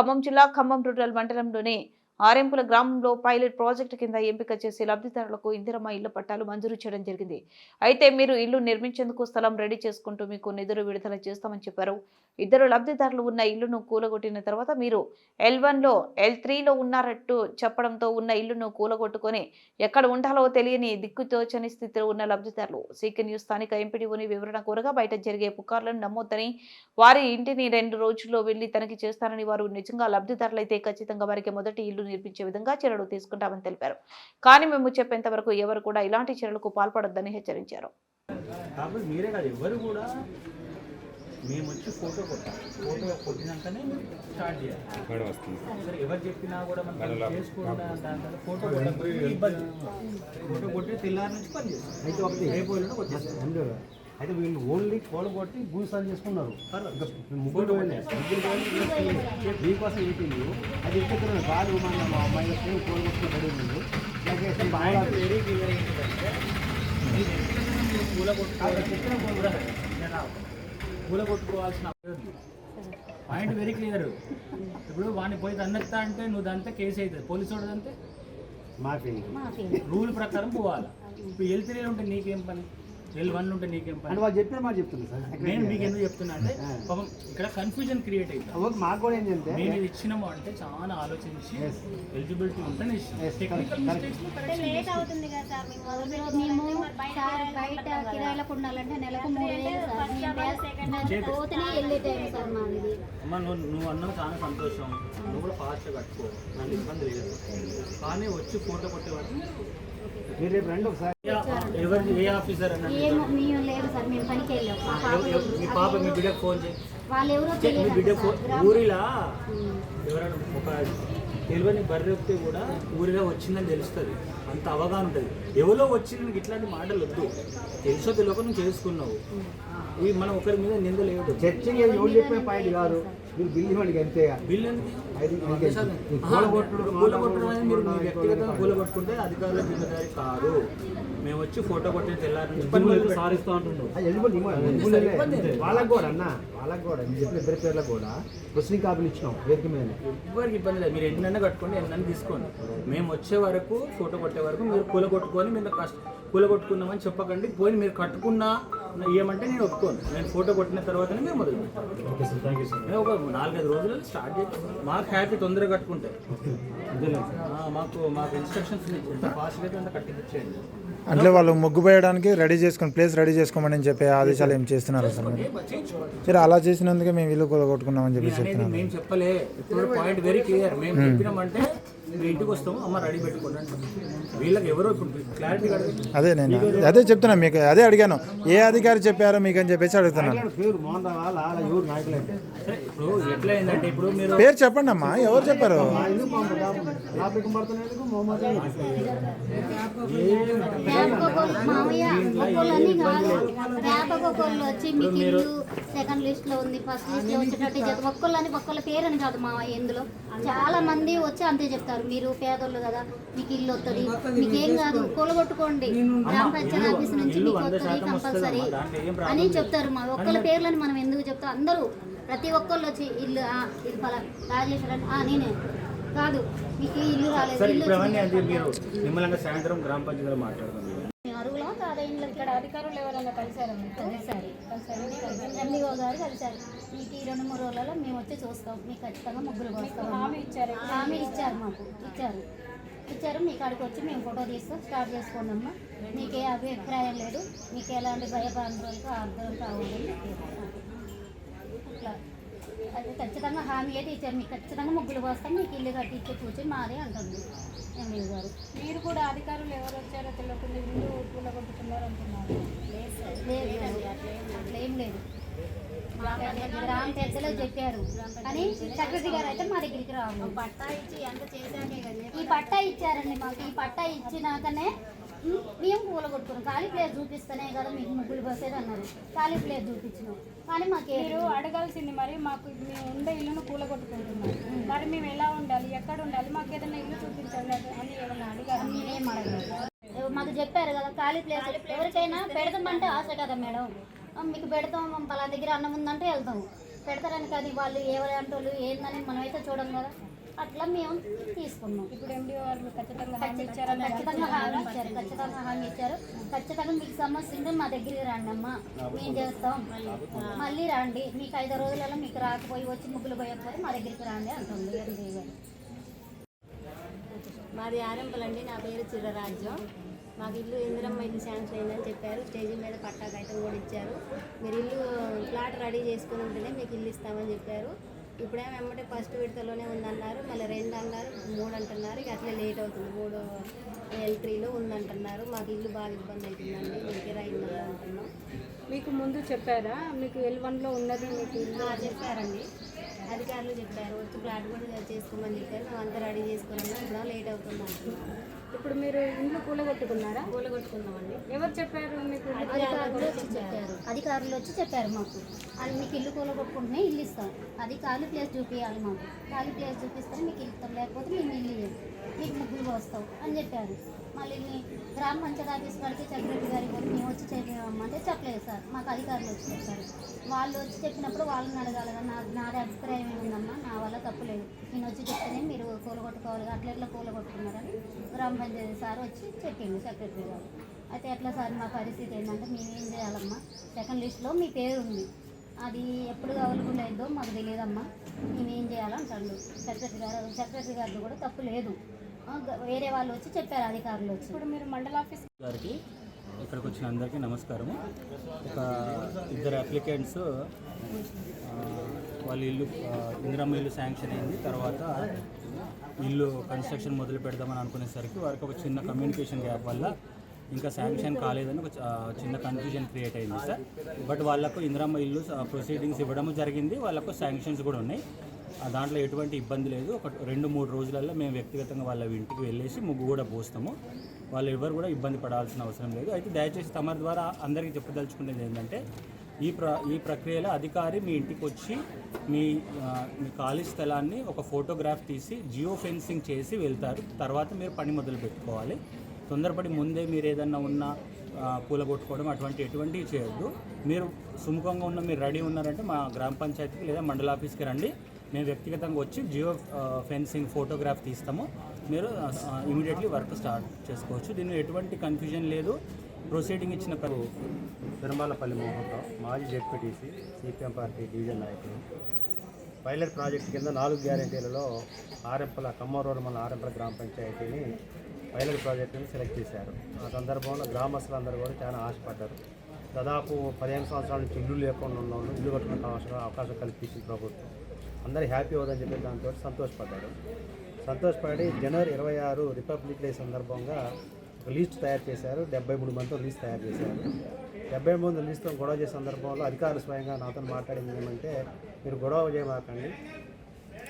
ఖమ్మం జిల్లా ఖమ్మం రూరల్ మండలంలోని ఆరెంపుల గ్రామంలో పైలట్ ప్రాజెక్టు కింద ఎంపిక చేసి లబ్ధిదారులకు ఇందిరమ్మ ఇళ్ళ పట్టాలు మంజూరు చేయడం జరిగింది. అయితే మీరు ఇల్లు నిర్మించేందుకు స్థలం రెడీ చేసుకుంటూ మీకు నిధులు విడుదల చేస్తామని చెప్పారు. ఇద్దరు లబ్ధిదారులు ఉన్న ఇల్లును కూలగొట్టిన తర్వాత మీరు ఎల్ వన్లో ఎల్ త్రీలో ఉన్నారట్టు చెప్పడంతో ఉన్న ఇల్లును కూలగొట్టుకొని ఎక్కడ ఉండాలో తెలియని దిక్కుతోచని స్థితిలో ఉన్న లబ్ధిదారులు సీకే న్యూస్ స్థానిక ఎంపీడీఓని వివరణ కోరగా బయట జరిగే పుకార్లను నమ్మొద్దని వారి ఇంటిని రెండు రోజుల్లో వెళ్ళి తనిఖీ చేస్తారని వారు నిజంగా లబ్ధిదారులైతే ఖచ్చితంగా వారికి మొదటి ఇల్లు నిర్మించే విధంగా చర్యలు తీసుకుంటామని తెలిపారు. కానీ మేము చెప్పేంత వరకు ఎవరు కూడా ఇలాంటి చర్యలకు పాల్పడొద్దని హెచ్చరించారు. మేము వచ్చి ఫోటో కొట్టాలి. ఫోటో కొట్టినాకనే స్టార్ట్ చేయాలి. సరే ఎవరు చెప్పినా కూడా మనం చేసుకుంటా దాని తర్వాత ఫోటో కొట్టకపోతే ఇబ్బంది. ఫోటో కొట్టి తెల్లారి నుంచి పని చేస్తాం. అయితే ఒకటి. వచ్చేస్తాం ముందు అయితే వీళ్ళు ఓన్లీ కోల కొట్టి భూసాలు చేసుకున్నారు. ముగ్గురు మీకోసం ఏంటింది అది ఎక్కుతున్నాను కాదు మన మా అమ్మాయి వచ్చి కోల కొట్టుకుని పడి ఉంది లేకపోతే బాగా పాయింట్ వెరీ క్లియర్ ఏంటంటే మీరు ఎక్కడైనా మీరు పూల కొట్టుకోవాలి పూల కొట్టుకోవాల్సిన అవసరం. లేదు. పాయింట్ వెరీ క్లియర్ ఇప్పుడు వాడిని పోయి తన్నెత్తా అంటే నువ్వు దంతే కేసు అవుతుంది. పోలీసు వాడు దంతే రూల్ ప్రకారం పోవాలి. ఇప్పుడు త్రీ ఉంటే నీకేం పని? ఎల్ వన్ ఉంటే నీకేం వాళ్ళు చెప్పిన మాట సార్. నేను మీకు ఎందుకు చెప్తున్నా అంటే పాపం ఇక్కడ కన్ఫ్యూజన్ క్రియేట్ అవుతుంది ఒక మాకు కూడా ఏంటంటే మేము ఇది ఇచ్చినాము అంటే చాలా ఆలోచించి. ఎలిజిబిలిటీ ఉంటేనే అంటే కిరాయిలకు ఉండాలంటే నెలకు మూడు అమ్మ నువ్వు నువ్వు అన్నావు చాలా సంతోషం. నువ్వు కూడా ఫాస్ట్గా కట్టుకో. నాకు ఇబ్బంది లేదు. కానీ వచ్చి ఫోటో కొట్టే మేము సార్ మేము పనికి వెళ్ళాం. ఫోన్ వాళ్ళు ఎవరో ఊరిలా. ఎవరైనా ఒక తెలియని బర్రె కూడా ఊరిలో వచ్చిందని తెలుస్తుంది. అంత అవగాహన ఉంటుంది. ఎవరో వచ్చిన నీకు ఇట్లాంటి మాటలు వద్దు. తెలుసో తెలియక నువ్వు చేసుకున్నావు. ఇవి మనం ఒకరి మీద నింద లేదు చర్చింగ్ ఎవరు చెప్పిన పాయింట్ కాదు. మీరు బిల్ ఇవ్వండి అంతే. బిల్ ఏంటి? ఐదు వంద శాతం. ఆహా, కూలగొట్టుడు, మీరు మీ వ్యక్తిగతంగా కూలగొట్టుకుంటే అధికారుల జిమ్మేదారి కాదు. మేము వచ్చి ఫోటో కొట్టిన తెల్లారి సారిస్తూ లే. వాళ్ళకి కూడా అన్న వాళ్ళకి కూడా. మీరు చెప్పిన ఇద్దరి పేర్లకు కూడా ప్రొసీడింగ్ కాపీలు ఇచ్చినాం వేదిక మీద. ఎవరికి ఇబ్బంది లేదు. మీరు ఎన్నైనా కట్టుకోండి ఎన్నైనా తీసుకోండి. మేము వచ్చే వరకు ఫోటో కొట్టే వరకు మీరు కూల కొట్టుకొని మీరు కష్ట కూల కొట్టుకున్నామని చెప్పకండి. పోయి మీరు కట్టుకున్నా ఏమంటే నేను ఒప్పుకోను. నేను ఫోటో కొట్టిన తర్వాతనే మేము మొదలు పెడతాం okay sir thank you sir. మేము ఒక నాలుగైదు రోజులు స్టార్ట్ చేస్తాం మాకు హ్యాపీ తొందరగా కట్టుకుంటే. ఆ, మాకు మాకు ఇన్స్ట్రక్షన్స్ ఫాస్ట్గా అంత కట్టించేయండి అంటే వాళ్ళు ముగ్గు పోయడానికి రెడీ చేసుకుని ప్లేస్ రెడీ చేసుకోమని చెప్పే ఆదేశాలు ఏం చేస్తున్నారు సార్ మీరు? సరే అలా చేసినందుకే మేము ఇల్లు కొట్టుకున్నామని చెప్పి అనేది చెప్తున్నాను మేము చెప్పలే. ఇప్పుడు పాయింట్ వెరీ క్లియర్ మేము చెప్పినామంటే మీ ఇంటికి వస్తాము అమ్మ రెడీ పెట్టుకోండి. వీళ్ళకి ఎవరో ఇప్పుడు క్లారిటీ కడగదు అదే నేను అదే చెప్తున్నా మీకు అదే అడిగాను. ఏ అధికారి చెప్పారో మీకు అని చెప్పేసి అడుగుతున్నాను. పేరు ఇప్పుడు ఎట్లా అయిందంటే ఇప్పుడు మీరు పేరు చెప్పండి అమ్మా ఎవరు చెప్పారు? కాదు ఇల్లు సెకండ్ లిస్ట్లో ఉంది ఫస్ట్ లిస్ట్లో వచ్చేటట్టు ఒక్కళ్ళని ఒక్కళ్ళ పేరని కాదు మామయ్య ఇందులో. చాలా మంది వచ్చి అంతే చెప్తారు. మీరు పేదోళ్ళు కదా మీకు ఇల్లు వస్తుంది మీకు ఏం కాదు కూలగొట్టుకోండి. గ్రామ పంచాయతీ ఆఫీస్ నుంచి మీకు వస్తుంది కంపల్సరీ. అని చెప్తారు మా ఒక్కళ్ళ పేర్లని మనం ఎందుకు చెప్తాం? అందరూ ప్రతి ఒక్కళ్ళు వచ్చి ఇల్లు ఇది ఫలా రాజేశ్వరన్ ఆ నేనే. కాదు మీకు ఇల్లు రాలేదు ఇల్లు సాయంత్రం గ్రామ పంచాయతీలో మాట్లాడదాం అరుగులో కాదా ఇండ్లకి? ఇక్కడ అధికారులు ఎవరైనా కలిసారా మీకు కలిసారు ఎండిఓ గారు కలిసారు మీకు ఈ రెండు మూడు రోజులలో మేము వచ్చి చూస్తాం. మీకు ఖచ్చితంగా ముగ్గురు వస్తాం హామీ ఇచ్చారు? హామీ ఇచ్చారు మాకు. ఇచ్చారు. ఇచ్చారు. మీ కాడికి వచ్చి మేము ఫోటో తీస్తాం. స్టార్ట్ చేసుకోండి అమ్మా. మీకు ఏ అభిప్రాయం లేదు. మీకు ఎలాంటి భయభ్రాంతులకు అర్థం కావాలని అట్లా. అది ఖచ్చితంగా హామీ అయితే ఇచ్చారు. మీకు ఖచ్చితంగా ముగ్గులు వస్తాం మీకు ఇల్లు కట్టించి కూర్చొని మాదే అంటుంది. ఎండి గారు మీరు కూడా అధికారులు ఎవరు వచ్చారో తెలియకుండా ఇల్లు కూలగొట్టుకున్నారు అంటున్నారు. అట్లా లేదు. గ్రామ పెద్దలు చెప్పారు. కానీ సెక్రటరీ గారు అయితే మా దగ్గరికి రావు పట్టా ఇచ్చి ఎంత చేశాకే కదా ఈ పట్టా ఇచ్చారండి మాకు. ఈ పట్టా ఇచ్చినాకనే మేము పూల కొట్టుకున్నాం. ఖాళీ ప్లేస్ చూపిస్తేనే కదా మీకు ముగ్గులు బసేది అన్నారు. ఖాళీ ప్లేస్ చూపించినాం. కానీ మాకు మీరు అడగాల్సింది మరి మాకు మేము ఉండే ఇల్లును కూలగొట్టుకుంటున్నాం మరి మేము ఎలా ఉండాలి? ఎక్కడ ఉండాలి? మాకు ఏదైనా ఇల్లు చూపించాలి అని ఏమైనా అడిగారు? నేనేం అడగలేదు. మాకు చెప్పారు కదా ఖాళీ ప్లేస్ ఎవరికైనా పెడతామంటే ఆశ కదా మేడం. మీకు పెడతాం పలా దగ్గర అన్నం ఉందంటే వెళ్తాం. పెడతారని కానీ వాళ్ళు ఎవరంటే వాళ్ళు ఏందని మనమైతే చూడం కదా. అట్లా మేము తీసుకున్నాం. ఇప్పుడు ఎండిఓ వాళ్ళు ఖచ్చితంగా హామీ ఇచ్చారని ఖచ్చితంగా హామీ ఇచ్చారు ఖచ్చితంగా హామీ ఇచ్చారు. ఖచ్చితంగా మీకు సమస్య ఉంటే మా దగ్గరికి రండి అమ్మా. మేము చేస్తాం. మళ్ళీ రండి. మీకు ఐదు రోజులలో మీకు రాకపోయి వచ్చి ముగ్గులు పోయకపోతే మా దగ్గరికి రండి అంటుంది ఎండి గారు. మాది ఆరంపలండి నా పేరు చిరరాజ్యం. మాకు ఇల్లు ఇందిరమ్మ ఇల్లు శాంక్షన్ అయిందని చెప్పారు. స్టేజ్ మీద పట్టా కాగితం కూడా ఇచ్చారు. మీరు ఇల్లు ప్లాట్ రెడీ చేసుకుని ఉంటేనే మీకు ఇల్లు ఇస్తామని చెప్పారు. ఇప్పుడేమో ఫస్ట్ విడతలోనే ఉందన్నారు. రెండు అన్నారు మూడు అంటున్నారు. ఇక అట్లే లేట్ అవుతుంది. మూడు ఎల్ త్రీలో ఉందంటున్నారు. మాకు ఇల్లు బాగా ఇబ్బంది అవుతుందండి. కిరాయి ఇల్లు అంటున్నాం. మీకు ముందు చెప్పారా? మీకు ఎల్ వన్లో ఉన్నది మీకు ఇల్లు చెప్పారండి. అధికారులు చెప్పారు. వచ్చి ప్లాట్ కూడా చేసుకోమని చెప్పారు. మేము అంతా రెడీ చేసుకున్నాం. ఇప్పుడు లేట్ అవుతుంది అంటున్నాం ఇప్పుడు మీరు ఇల్లు కూలగొట్టుకున్నారా కూలగొట్టుకున్నామండి ఎవరు చెప్పారు మీకు అధికారులు వచ్చి చెప్పారు. అధికారులు వచ్చి చెప్పారు మాకు. అది మీకు ఇల్లు కూల కొట్టుకుంటేనే ఇల్లు ఇస్తాం. అది ఖాళీ ప్లేస్ చూపించాలి మాకు. ఖాళీ ప్లేస్ చూపిస్తే మీకు ఇల్లు ఇస్తాం. లేకపోతే మేము ఇల్లు మీకు ముగ్గులు పోస్తాం అని చెప్పారు. మళ్ళీ గ్రామ పంచాయతీ ఆఫీస్ కాడికి సెక్రటరీ గారికి కూడా మేము వచ్చి చెప్పామంటే చెప్పలేదు సార్. మాకు అధికారులు వచ్చి చెప్పారు. వాళ్ళు వచ్చి చెప్పినప్పుడు వాళ్ళని అడగాలి కదా. నా నాది అభిప్రాయం ఏముందమ్మా? నా వల్ల తప్పులేదు నేను వచ్చి చెప్తేనే మీరు కూలగొట్టుకోవాలి అట్లా ఎట్లా కూలగొట్టుకున్నారని గ్రామ పంచాయతీ సార్ వచ్చి చెప్పిండు సెక్రటరీ గారు. అయితే ఎట్లా సార్ మా పరిస్థితి ఏంటంటే మేము ఏం చేయాలమ్మా? సెకండ్ లిస్ట్లో మీ పేరు ఉంది. అది ఎప్పుడు అవైలబుల్ అయిందో మాకు తెలియదమ్మా. మేము ఏం చేయాలంటాడు. సెక్రటరీ గారు సెక్రటరీ గారిది కూడా తప్పు లేదు. వేరే వాళ్ళు వచ్చి చెప్పారు అధికారులు వచ్చి. ఇప్పుడు మీరు మండల ఆఫీస్ గారికి ఇక్కడికి వచ్చిన అందరికీ నమస్కారము. ఒక ఇద్దరు అప్లికెంట్స్ వాళ్ళ ఇల్లు ఇందిరమ్మ ఇల్లు శాంక్షన్ అయింది. తర్వాత ఇల్లు కన్స్ట్రక్షన్ మొదలు పెడదామని అనుకునేసరికి వారికి ఒక చిన్న కమ్యూనికేషన్ గ్యాప్ వల్ల ఇంకా శాంక్షన్ కాలేదని ఒక చిన్న కన్ఫ్యూజన్ క్రియేట్ అయింది సార్ బట్ వాళ్ళకు ఇందిరమ్మ ఇల్లు ప్రొసీడింగ్స్ ఇవ్వడం జరిగింది. వాళ్ళకు శాంక్షన్స్ కూడా ఉన్నాయి. దాంట్లో ఎటువంటి ఇబ్బంది లేదు. ఒక రెండు మూడు రోజులలో మేము వ్యక్తిగతంగా వాళ్ళ ఇంటికి వెళ్ళేసి ముగ్గు కూడా పోస్తాము. వాళ్ళు ఎవరు కూడా ఇబ్బంది పడాల్సిన అవసరం లేదు. అయితే దయచేసి తమ ద్వారా అందరికీ చెప్పదలుచుకునేది ఏంటంటే ఈ ప్ర ఈ ప్రక్రియలో అధికారి మీ ఇంటికి వచ్చి మీ మీ ఖాళీ స్థలాన్ని ఒక ఫోటోగ్రాఫ్ తీసి జియో ఫెన్సింగ్ చేసి వెళ్తారు. తర్వాత మీరు పని మొదలు పెట్టుకోవాలి. తొందరపడి ముందే మీరు ఏదన్నా ఉన్న కూలగొట్టుకోవడం అటువంటి ఎటువంటివి చేయొద్దు. మీరు సుముఖంగా ఉన్న మీరు రెడీ ఉన్నారంటే మా గ్రామ పంచాయతీకి లేదా మండల ఆఫీస్కి రండి. మేము వ్యక్తిగతంగా వచ్చి జియో ఫెన్సింగ్ ఫోటోగ్రాఫ్ తీస్తాము. మీరు ఇమీడియట్లీ వర్క్ స్టార్ట్ చేసుకోవచ్చు. దీనిలో ఎటువంటి కన్ఫ్యూజన్ లేదు. ప్రొసీడింగ్ ఇచ్చిన పలు తిరుమలపల్లి మోహన్రావు మాజీ జెడ్పీటీసీ సిపిఎం పార్టీ డివిజన్ నాయకులు. పైలట్ ప్రాజెక్ట్ కింద నాలుగు గ్యారెంటీలలో ఆరెంపల కమ్మరోడ్ మన ఆరెంపల గ్రామ పంచాయతీని పైలట్ ప్రాజెక్టుని సెలెక్ట్ చేశారు. ఆ సందర్భంలో గ్రామస్తులందరూ కూడా చాలా ఆశపడ్డారు. దాదాపు పదిహేను సంవత్సరాల నుంచి ఇల్లు లేకుండా ఉన్న వాళ్ళు ఇల్లు కట్టుకునే అవసరం అవకాశం కల్పించింది ప్రభుత్వం. అందరు హ్యాపీ అవుదని చెప్పి దాంతో సంతోషపడ్డాడు. సంతోషపడి జనవరి ఇరవై ఆరు రిపబ్లిక్ డే సందర్భంగా ఒక లిస్ట్ తయారు చేశారు. డెబ్బై మూడు మందితో లిస్ట్ తయారు చేశారు. డెబ్బై మూడు లిస్ట్తో గొడవ చేసే సందర్భంలో అధికారులు స్వయంగా నాతో మాట్లాడింది ఏమంటే మీరు గొడవ చేయమాకండి.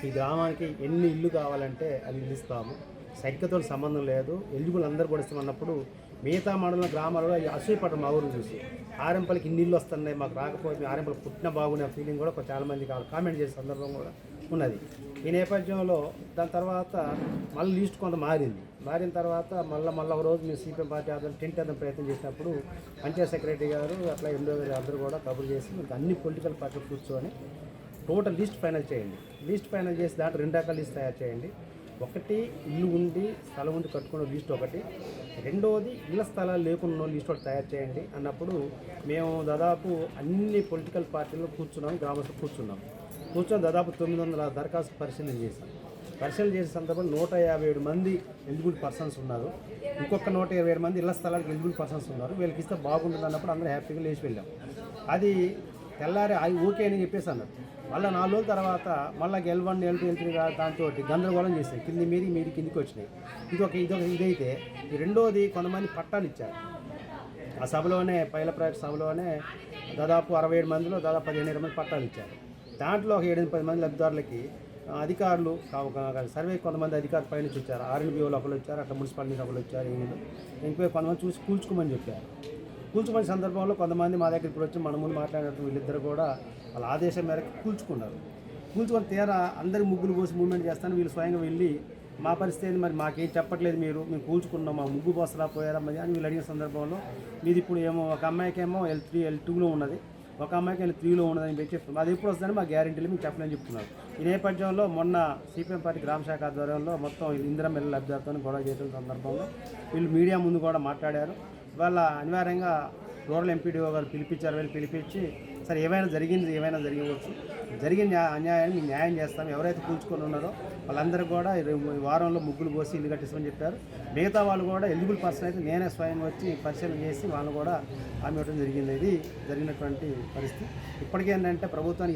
ఈ గ్రామానికి ఎన్ని ఇల్లు కావాలంటే అది ఇల్లు ఇస్తాము. సంఖ్యతో సంబంధం లేదు. ఎలిజిబుల్ అందరు కూడా ఇస్తామన్నప్పుడు మిగతా మండలం గ్రామాలలో అసూయపడ్డ మా ఊరిని చూసి. ఆరెంపల్లికి నీళ్ళు వస్తున్నాయి మాకు రాకపోతే ఆరెంపల్లి పుట్టిన బాగునే ఫీలింగ్ కూడా చాలా మంది కామెంట్ చేసే సందర్భం కూడా ఉన్నది. ఈ నేపథ్యంలో దాని తర్వాత మళ్ళీ లిస్ట్ కొంత మారింది. మారిన తర్వాత మళ్ళీ మళ్ళీ ఒక రోజు మేము సిపిఎం పార్టీ ఆధ్వర్యం టెంట్ వేద్దాం ప్రయత్నం చేసినప్పుడు పంచాయత్ సెక్రటరీ గారు అట్లా ఎండో గారు అందరూ కూడా కబుర్ చేసి మీకు అన్ని పొలిటికల్ పార్టీలు కూర్చొని టోటల్ లిస్ట్ ఫైనల్ చేయండి. లిస్ట్ ఫైనల్ చేసి దాంట్లో రెండు రకాల లిస్ట్ తయారు చేయండి. ఒకటి ఇల్లు ఉండి స్థలం ఉండి కట్టుకున్న లిస్ట్ ఒకటి. రెండవది ఇళ్ళ స్థలాలు లేకుండా లిస్ట్ ఒకటి తయారు చేయండి. అన్నప్పుడు మేము దాదాపు అన్ని పొలిటికల్ పార్టీల్లో కూర్చున్నాం గ్రామస్తులు కూర్చున్నాం. కూర్చొని దాదాపు తొమ్మిది వందల దరఖాస్తు పరిశీలన చేశాం. పరిశీలన చేసే సందర్భంలో నూట యాభై ఏడు మంది ఎలిజిబుల్ పర్సన్స్ ఉన్నారు. ఇంకొక నూట ఇరవై ఏడు మంది ఇళ్ళ స్థలాలకు ఎలిజిబుల్ పర్సన్స్ ఉన్నారు. వీళ్ళకి ఇస్తే బాగుంటుంది అన్నప్పుడు అందరూ హ్యాపీగా లేచి వెళ్ళాం. అది తెల్లారి అది ఓకే అని చెప్పేసి అన్నారు. మళ్ళీ నాలుగు రోజుల తర్వాత మళ్ళీ L one L two L three దాంతో గందరగోళం చేశాయి. కింది మీది మీది కిందికి వచ్చినాయి. ఇదొక ఇదొక ఇదైతే రెండోది కొంతమంది పట్టాలు ఇచ్చారు. ఆ సభలోనే పైల ప్రాజెక్ట్ సభలోనే దాదాపు అరవై ఏడు మందిలో దాదాపు పదిహేను ఇరవై మంది పట్టాలు ఇచ్చారు. దాంట్లో ఒక ఏడు పది మంది లబ్ధిదారులకి అధికారులు ఒక సర్వే కొంతమంది అధికారులు పైనుంచి వచ్చారు. ఆర్ఎన్బిఓలు ఒకరు వచ్చారు అట్లా మున్సిపాలిటీ ఒకరు వచ్చారు ఈయనలు ఇంకో కొంతమంది చూసి కూల్చుకోమని చెప్పారు. కూల్చుకునే సందర్భంలో కొంతమంది మా దగ్గర ఇప్పుడు వచ్చి మన ముందు మాట్లాడినట్టు వీళ్ళిద్దరు కూడా వాళ్ళ ఆదేశం మేరకు కూల్చుకున్నారు. కూల్చుకొని తీరా అందరి ముగ్గులు పోసి మూవ్మెంట్ చేస్తాను వీళ్ళు స్వయంగా వెళ్ళి మా పరిస్థితి మరి? మాకేం చెప్పట్లేదు మీరు మేము కూల్చుకున్నాం మా ముగ్గు బస్సులా పోయారా మరి అని వీళ్ళు అడిగిన సందర్భంలో మీది ఇప్పుడు ఏమో ఒక అమ్మాయికేమో ఎల్ త్రీ ఎల్ టూలో ఉన్నది. ఒక అమ్మాయికి వెళ్ళి త్రీలో ఉన్నదని చెప్పి చెప్తున్నారు. అది ఎప్పుడు వస్తుందని మా గ్యారెంటీలు మీకు చెప్పలేని చెప్తున్నారు. ఈ నేపథ్యంలో మొన్న సిపిఎం పార్టీ గ్రామ శాఖ ఆధ్వర్యంలో మొత్తం ఇందిరం వెళ్ళి లబ్ధిదారుతో గొడవ చేసిన సందర్భంలో వీళ్ళు మీడియా ముందు కూడా మాట్లాడారు. వాళ్ళ అనివార్యంగా రూరల్ ఎంపీడీఓ గారు పిలిపించారు వీళ్ళు పిలిపించి సరే ఏమైనా జరిగింది ఏమైనా జరిగవచ్చు జరిగిన అన్యాయాన్ని న్యాయం చేస్తాం. ఎవరైతే కూల్చుకొని ఉన్నారో వాళ్ళందరూ కూడా ఈ వారంలో ముగ్గులు పోసి ఇల్లు కట్టిస్తామని చెప్పారు. మిగతా వాళ్ళు కూడా ఎలిజిబుల్ పర్సన్ అయితే నేనే స్వయం వచ్చి పరిశీలన చేసి వాళ్ళు కూడా హామీ ఇవ్వడం జరిగింది. ఇది జరిగినటువంటి పరిస్థితి. ఇప్పటికేంటంటే ప్రభుత్వానికి